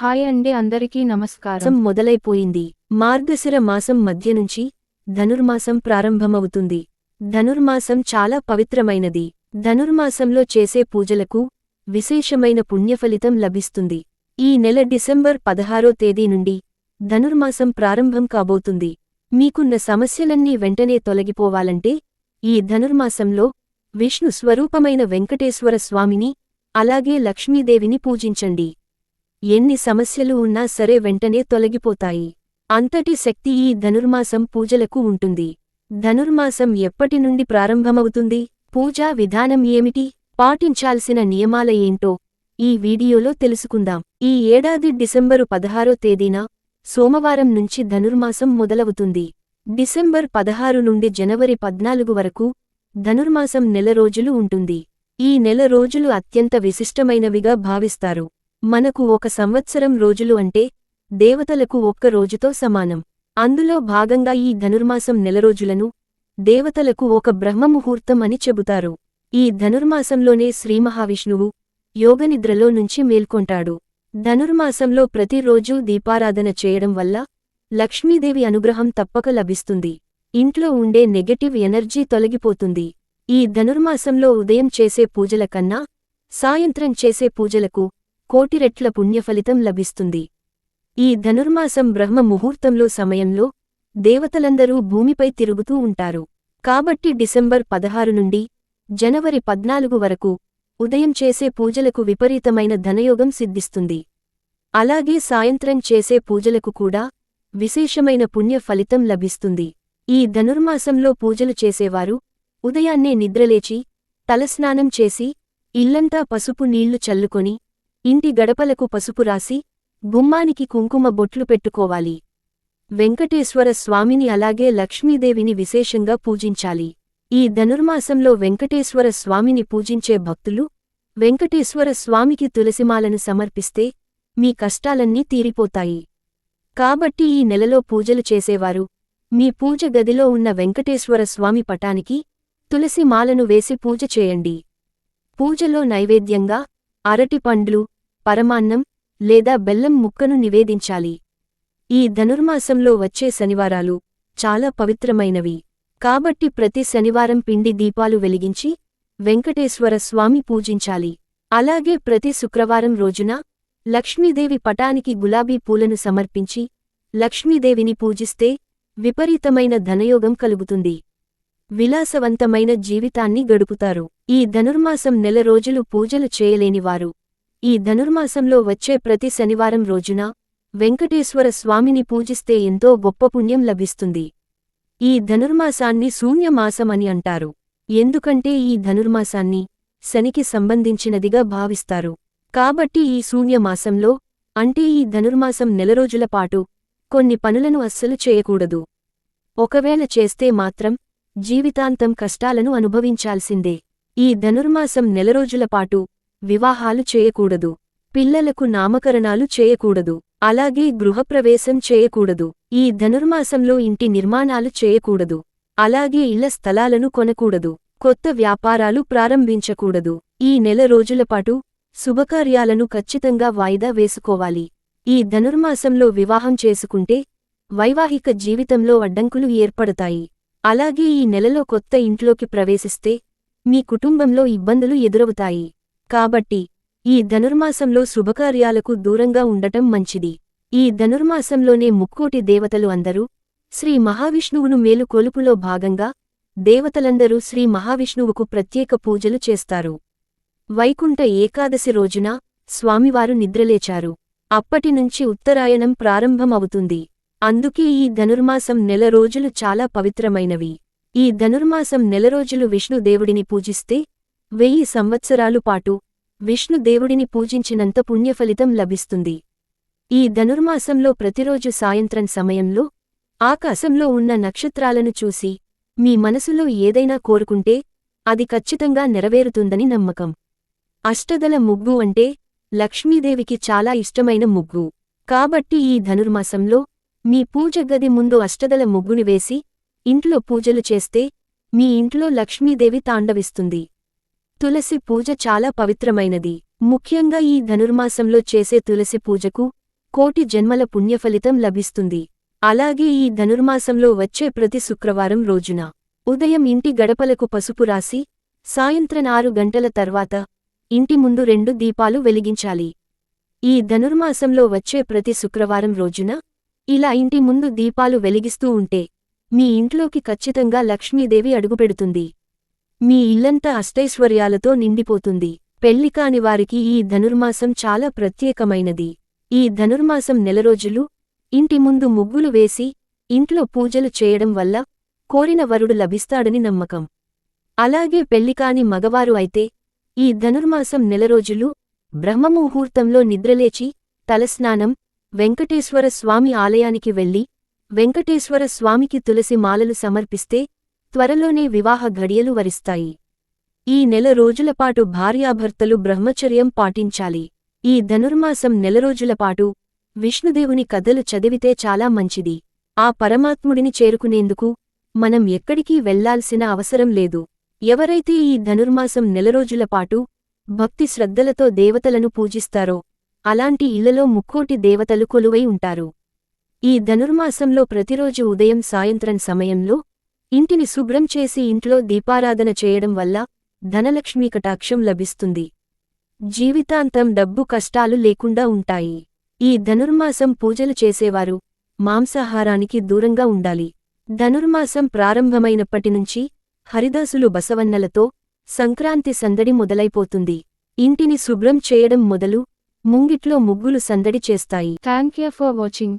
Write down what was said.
Hi అండి అందరికీ నమస్కారం. మొదలైపోయింది. మార్గశిర మాసం మధ్య నుంచి ధనుర్మాసం ప్రారంభమవుతుంది. ధనుర్మాసం చాలా పవిత్రమైనది. ధనుర్మాసంలో చేసే పూజలకు విశేషమైన పుణ్యఫలితం లభిస్తుంది. ఈ నెల డిసెంబర్ పదహారో తేదీ నుండి ధనుర్మాసం ప్రారంభం కాబోతుంది. మీకున్న సమస్యలన్నీ వెంటనే తొలగిపోవాలంటే ఈ ధనుర్మాసంలో విష్ణు స్వరూపమైన వెంకటేశ్వర స్వామిని అలాగే లక్ష్మీదేవిని పూజించండి. ఎన్ని సమస్యలు ఉన్నా సరే వెంటనే తొలగిపోతాయి. అంతటి శక్తి ఈ ధనుర్మాసం పూజలకు ఉంటుంది. ధనుర్మాసం ఎప్పటి నుండి ప్రారంభమవుతుంది? పూజా విధానం ఏమిటి? పాటించాల్సిన నియమాల ఏంటో ఈ వీడియోలో తెలుసుకుందాం. ఈ ఏడాది డిసెంబరు పదహారో తేదీన సోమవారం నుంచి ధనుర్మాసం మొదలవుతుంది. డిసెంబర్ పదహారు నుండి జనవరి పద్నాలుగు వరకు ధనుర్మాసం నెల రోజులు ఉంటుంది. ఈ నెల రోజులు అత్యంత విశిష్టమైనవిగా భావిస్తారు. మనకు ఒక సంవత్సరం రోజులు అంటే దేవతలకు ఒక్క రోజుతో సమానం. అందులో భాగంగా ఈ ధనుర్మాసం నెల రోజులను దేవతలకు ఒక బ్రహ్మముహూర్తం అని చెబుతారు. ఈ ధనుర్మాసంలోనే శ్రీమహావిష్ణువు యోగనిద్రలో నుంచి మేల్కొంటాడు. ధనుర్మాసంలో ప్రతిరోజూ దీపారాధన చేయడం వల్ల లక్ష్మీదేవి అనుగ్రహం తప్పక లభిస్తుంది. ఇంట్లో ఉండే నెగటివ్ ఎనర్జీ తొలగిపోతుంది. ఈ ధనుర్మాసంలో ఉదయం చేసే పూజల కన్నా సాయంత్రం చేసే పూజలకు కోటిరెట్ల పుణ్యఫలితం లభిస్తుంది. ఈ ధనుర్మాసం బ్రహ్మ ముహూర్తంలో సమయంలో దేవతలందరూ భూమిపై తిరుగుతూ ఉంటారు. కాబట్టి డిసెంబర్ పదహారు నుండి జనవరి పద్నాలుగు వరకు ఉదయం చేసే పూజలకు విపరీతమైన ధనయోగం సిద్ధిస్తుంది. అలాగే సాయంత్రం చేసే పూజలకు కూడా విశేషమైన పుణ్య ఫలితం లభిస్తుంది. ఈ ధనుర్మాసంలో పూజలు చేసేవారు ఉదయాన్నే నిద్రలేచి తలస్నానం చేసి ఇల్లంతా పసుపు నీళ్ళు చల్లుకొని ఇంటి గడపలకు పసుపు రాసి గుమ్మానికి కుంకుమ బొట్లు పెట్టుకోవాలి. వెంకటేశ్వర స్వామిని అలాగే లక్ష్మీదేవిని విశేషంగా పూజించాలి. ఈ ధనుర్మాసంలో వెంకటేశ్వర స్వామిని పూజించే భక్తులు వెంకటేశ్వర స్వామికి తులసిమాలను సమర్పిస్తే మీ కష్టాలన్నీ తీరిపోతాయి. కాబట్టి ఈ నెలలో పూజలు చేసేవారు. మీ పూజ గదిలో ఉన్న వెంకటేశ్వర స్వామి పటానికి తులసి మాలను వేసి పూజ చేయండి. పూజలో నైవేద్యంగా అరటిపండ్లు పరమాన్నం లేదా బెల్లం ముక్కను నివేదించాలి. ఈ ధనుర్మాసంలో వచ్చే శనివారాలు చాలా పవిత్రమైనవి. కాబట్టి ప్రతి శనివారం పిండి దీపాలు వెలిగించి వెంకటేశ్వర స్వామి పూజించాలి. అలాగే ప్రతి శుక్రవారం రోజున లక్ష్మీదేవి పటానికి గులాబీ పూలను సమర్పించి లక్ష్మీదేవిని పూజిస్తే విపరీతమైన ధనయోగం కలుగుతుంది. విలాసవంతమైన జీవితాన్ని గడుపుతారు. ఈ ధనుర్మాసం నెల రోజులు పూజలు చేయలేనివారు. ఈ ధనుర్మాసంలో వచ్చే ప్రతి శనివారం రోజున వెంకటేశ్వర స్వామిని పూజిస్తే ఎంతో గొప్ప పుణ్యం లభిస్తుంది. ఈ ధనుర్మాసాన్ని శూన్యమాసం అని అంటారు. ఎందుకంటే ఈ ధనుర్మాసాన్ని శనికి సంబంధించినదిగా భావిస్తారు. కాబట్టి ఈ శూన్యమాసంలో అంటే ఈ ధనుర్మాసం నెల రోజుల పాటు కొన్ని పనులను అస్సలు చేయకూడదు. ఒకవేళ చేస్తే మాత్రం జీవితాంతం కష్టాలను అనుభవించాల్సిందే. ఈ ధనుర్మాసం నెల రోజుల పాటు వివాహాలు చేయకూడదు. పిల్లలకు నామకరణాలు చేయకూడదు. అలాగే గృహప్రవేశం చేయకూడదు. ఈ ధనుర్మాసంలో ఇంటి నిర్మాణాలు చేయకూడదు. అలాగే ఇళ్ళ స్థలాలను కొనకూడదు. కొత్త వ్యాపారాలు ప్రారంభించకూడదు. ఈ నెల రోజులపాటు శుభకార్యాలను ఖచ్చితంగా వాయిదా వేసుకోవాలి. ఈ ధనుర్మాసంలో వివాహం చేసుకుంటే వైవాహిక జీవితంలో అడ్డంకులు ఏర్పడతాయి. అలాగే ఈ నెలలో కొత్త ఇంట్లోకి ప్రవేశిస్తే మీ కుటుంబంలో ఇబ్బందులు ఎదురవుతాయి. కాబట్టి ఈ ధనుర్మాసంలో శుభకార్యాలకు దూరంగా ఉండటం మంచిది. ఈ ధనుర్మాసంలోనే ముక్కోటి దేవతలు అందరూ శ్రీ మహావిష్ణువును మేలుకొలుపులో భాగంగా దేవతలందరూ శ్రీ మహావిష్ణువుకు ప్రత్యేక పూజలు చేస్తారు. వైకుంఠ ఏకాదశి రోజున స్వామివారు నిద్రలేచారు. అప్పటినుంచి ఉత్తరాయణం ప్రారంభమవుతుంది. అందుకే ఈ ధనుర్మాసం నెల రోజులు చాలా పవిత్రమైనవి. ఈ ధనుర్మాసం నెల రోజులు విష్ణుదేవుడిని పూజిస్తే వెయ్యి సంవత్సరాలు పాటు విష్ణుదేవుడిని పూజించినంత పుణ్యఫలితం లభిస్తుంది. ఈ ధనుర్మాసంలో ప్రతిరోజు సాయంత్రం సమయంలో ఆకాశంలో ఉన్న నక్షత్రాలను చూసి మీ మనసులో ఏదైనా కోరుకుంటే అది ఖచ్చితంగా నెరవేరుతుందని నమ్మకం. అష్టదల ముగ్గు అంటే లక్ష్మీదేవికి చాలా ఇష్టమైన ముగ్గు. కాబట్టి ఈ ధనుర్మాసంలో మీ పూజ గది ముందు అష్టదల ముగ్గుని వేసి ఇంట్లో పూజలు చేస్తే మీ ఇంట్లో లక్ష్మీదేవి తాండవిస్తుంది. తులసి పూజ చాలా పవిత్రమైనది. ముఖ్యంగా ఈ ధనుర్మాసంలో చేసే తులసి పూజకు కోటి జన్మల పుణ్యఫలితం లభిస్తుంది. అలాగే ఈ ధనుర్మాసంలో వచ్చే ప్రతి శుక్రవారం రోజున ఉదయం ఇంటి గడపలకు పసుపు రాసి సాయంత్రం ఆరు గంటల తర్వాత ఇంటి ముందు రెండు దీపాలు వెలిగించాలి. ఈ ధనుర్మాసంలో వచ్చే ప్రతి శుక్రవారం రోజున ఇలా ఇంటి ముందు దీపాలు వెలిగిస్తూ ఉంటే మీ ఇంట్లోకి ఖచ్చితంగా లక్ష్మీదేవి అడుగుపెడుతుంది. మీ ఇల్లంతా అష్టైశ్వర్యాలతో నిండిపోతుంది. పెళ్ళికాని వారికి ఈ ధనుర్మాసం చాలా ప్రత్యేకమైనది. ఈ ధనుర్మాసం నెల రోజులు ఇంటి ముందు ముగ్గులు వేసి ఇంట్లో పూజలు చేయడం వల్ల కోరిన వరుడు లభిస్తాడని నమ్మకం. అలాగే పెళ్ళికాని మగవారు అయితే ఈ ధనుర్మాసం నెల రోజులు బ్రహ్మముహూర్తంలో నిద్రలేచి తలస్నానం వెంకటేశ్వర స్వామి ఆలయానికి వెళ్ళి వెంకటేశ్వర స్వామికి తులసి మాలలు సమర్పిస్తే త్వరలోనే వివాహ ఘడియలు వరిస్తాయి. ఈ నెల రోజులపాటు భార్యాభర్తలు బ్రహ్మచర్యం పాటించాలి. ఈ ధనుర్మాసం నెల రోజులపాటు విష్ణుదేవుని కథలు చదివితే చాలా మంచిది. ఆ పరమాత్ముడిని చేరుకునేందుకు మనం ఎక్కడికీ వెళ్ళాల్సిన అవసరం లేదు. ఎవరైతే ఈ ధనుర్మాసం నెలరోజులపాటు భక్తి శ్రద్ధలతో దేవతలను పూజిస్తారో అలాంటి ఇళ్ళలో ముక్కోటి దేవతలు కొలువై ఉంటారు. ఈ ధనుర్మాసంలో ప్రతిరోజు ఉదయం సాయంత్రం సమయంలో ఇంటిని శుభ్రం చేసి ఇంట్లో దీపారాధన చేయడం వల్ల ధనలక్ష్మి కటాక్షం లభిస్తుంది. జీవితాంతం డబ్బు కష్టాలు లేకుండా ఉంటాయి. ఈ ధనుర్మాసం పూజలు చేసేవారు మాంసాహారానికి దూరంగా ఉండాలి. ధనుర్మాసం ప్రారంభమైనప్పటినుంచి హరిదాసులు బసవన్నలతో సంక్రాంతి సందడి మొదలైపోతుంది. ఇంటిని శుభ్రం చేయడం మొదలు ముంగిట్లో ముగ్గులు సందడి చేస్తాయి. Thank you for watching